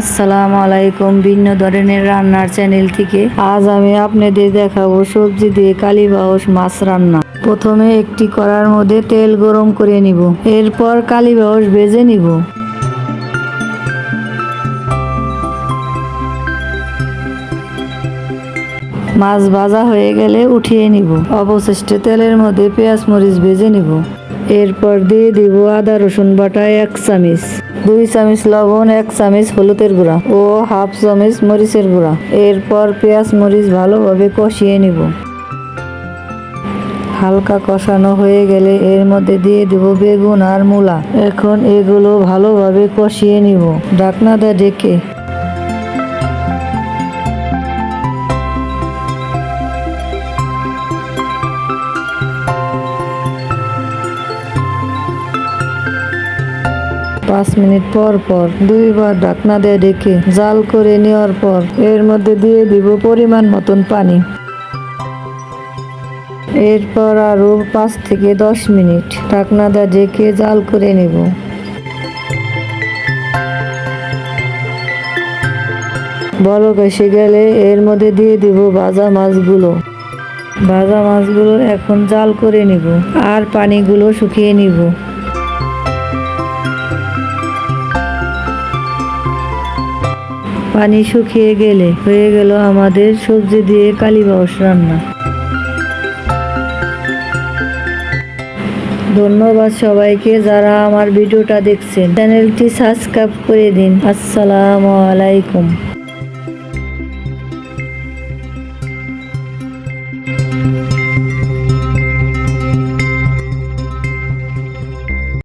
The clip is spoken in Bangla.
আসসালামু আলাইকুম ভিন্ন ধরনের রান্নার চ্যানেল থেকে। আজ আমি আপনাদের দেখাবো সবজি দিয়ে কালী বাউস মাছ রান্না। প্রথমে একটি কড়ার মধ্যে তেল গরম করে নিব। এরপর কালী বাউস ভেজে নিব। মাছ ভাজা হয়ে গেলে উঠিয়ে নিব। অবশিষ্ট তেলের মধ্যে পেঁয়াজ মরিচ ভেজে নিব। এরপর দিয়ে দিব আদা, রসুন বাটা, এক চামিচ। দুই চামিচ লবণ, এক চামিচ হলুদের গুঁড়া ও হাফ চামিচ মরিচের গুঁড়া। এরপর পেঁয়াজ মরিচ ভালোভাবে কষিয়ে নিব। হালকা কষানো হয়ে গেলে এর মধ্যে দিয়ে দেব বেগুন আর মূলা। এখন এগুলো ভালোভাবে কষিয়ে নিব। ঢাকনাটা ডেকে পাঁচ মিনিট পর পর দুইবার ঢাকনা দিয়ে ডেকে জাল করে নেওয়ার পর এর মধ্যে দিয়ে দিব পরিমাণ মতন পানি। এরপর আরও পাঁচ থেকে দশ মিনিট ঢাকনা দিয়ে ডেকে জাল করে নেব। বলক এসে গেলে এর মধ্যে দিয়ে দিব ভাজা মাছগুলো। ভাজা মাছগুলো এখন জাল করে নিব আর পানিগুলো শুকিয়ে নিব। পানি শুকিয়ে গেলে হয়ে গেল আমাদের সবজি দিয়ে কালীবাউস রান্না। ধন্যবাদ সবাইকে যারা আমার ভিডিওটা দেখছেন। চ্যানেলটি সাবস্ক্রাইব করে দিন। আসসালামু আলাইকুম।